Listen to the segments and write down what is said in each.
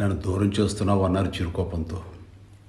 నన్ను దూరం చేస్తున్నావు అన్నారు చిరుకోపంతో.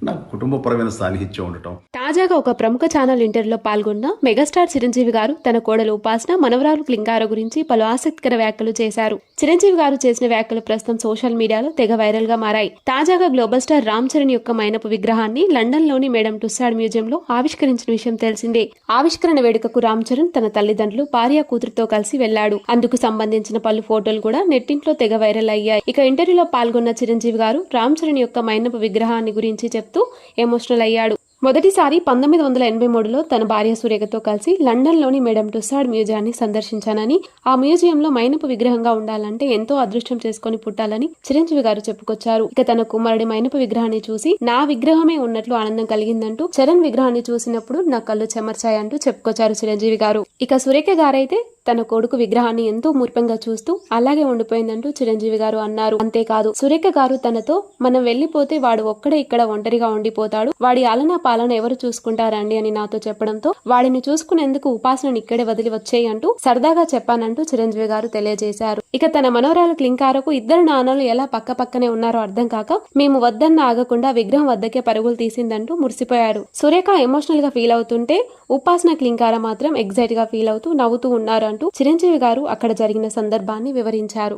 నాకు కుటుంబపరమైన సాన్నిహిత్యం ఉండటం. తాజాగా ఒక ప్రముఖ ఛానల్ ఇంటర్వ్యూలో పాల్గొన్న మెగాస్టార్ చిరంజీవి గారు తన కోడలు ఉపాసన మనవరాలు క్లింగార గురించి పలు ఆసక్తికర వ్యాఖ్యలు చేశారు. చిరంజీవి గారు చేసిన వ్యాఖ్యలు ప్రస్తుతం సోషల్ మీడియాలో తెగ వైరల్గా మారాయి. తాజాగా గ్లోబల్ స్టార్ రామ్ చరణ్ యొక్క మైనపు విగ్రహాన్ని లండన్లోని మేడం టుస్సాడ్ మ్యూజియం లో ఆవిష్కరించిన విషయం తెలిసిందే. ఆవిష్కరణ వేడుకకు రామ్ చరణ్ తన తల్లిదండ్రులు భార్య కూతురుతో కలిసి వెళ్ళాడు. అందుకు సంబంధించిన పలు ఫోటోలు కూడా నెట్టింట్లో తెగ వైరల్ అయ్యాయి. ఇక ఇంటర్వ్యూలో పాల్గొన్న చిరంజీవి గారు రామ్ చరణ్ యొక్క మైనపు విగ్రహాన్ని గురించి చెప్తూ ఎమోషనల్ అయ్యాడు. మొదటిసారి పంతొమ్మిది వందల ఎనభై మూడులో తన భార్య సురేఖతో కలిసి లండన్లోని మేడం టుస్సాడ్ మ్యూజియాన్ని సందర్శించానని ఆ మ్యూజియంలో మైనపు విగ్రహంగా ఉండాలంటే ఎంతో అదృష్టం చేసుకుని పుట్టాలని చిరంజీవి గారు చెప్పుకొచ్చారు. ఇక తన కుమారుడి మైనపు విగ్రహాన్ని చూసి నా విగ్రహమే ఉన్నట్లు ఆనందం కలిగిందంటూ చరణ్ విగ్రహాన్ని చూసినప్పుడు నా కళ్ళు చెమర్చాయంటూ చెప్పుకొచ్చారు చిరంజీవి గారు. ఇక సురేఖ గారైతే తన కొడుకు విగ్రహాన్ని ఎంతో మూర్ఖంగా చూస్తూ అలాగే ఉండిపోయిందంటూ చిరంజీవి గారు అన్నారు. అంతేకాదు సురేఖ గారు తనతో మనం వెళ్ళిపోతే వాడు ఒక్కడే ఇక్కడ ఒంటరిగా ఉండిపోతాడు. వాడి అలన పాలన ఎవరు చూసుకుంటారండి అని నాతో చెప్పడంతో వాడిని చూసుకునేందుకు ఉపాసనని ఇక్కడే వదిలి వచ్చేయంటూ సరదాగా చెప్పానంటూ చిరంజీవి గారు తెలియజేశారు. ఇక తన మనోరాలు క్లింకారకు ఇద్దరు నాన్నలు ఎలా పక్క పక్కనే ఉన్నారో అర్థం కాక మేము వద్దన్న ఆగకుండా విగ్రహం వద్దకే పరుగులు తీసిందంటూ మురిసిపోయారు సురేఖ ఎమోషనల్గా ఫీల్ అవుతుంటే ఉపాసన క్లింకార మాత్రం ఎగ్జైట్గా ఫీల్ అవుతూ నవ్వుతూ ఉన్నారు అంటూ చిరంజీవి గారు అక్కడ జరిగిన సందర్భాన్ని వివరించారు.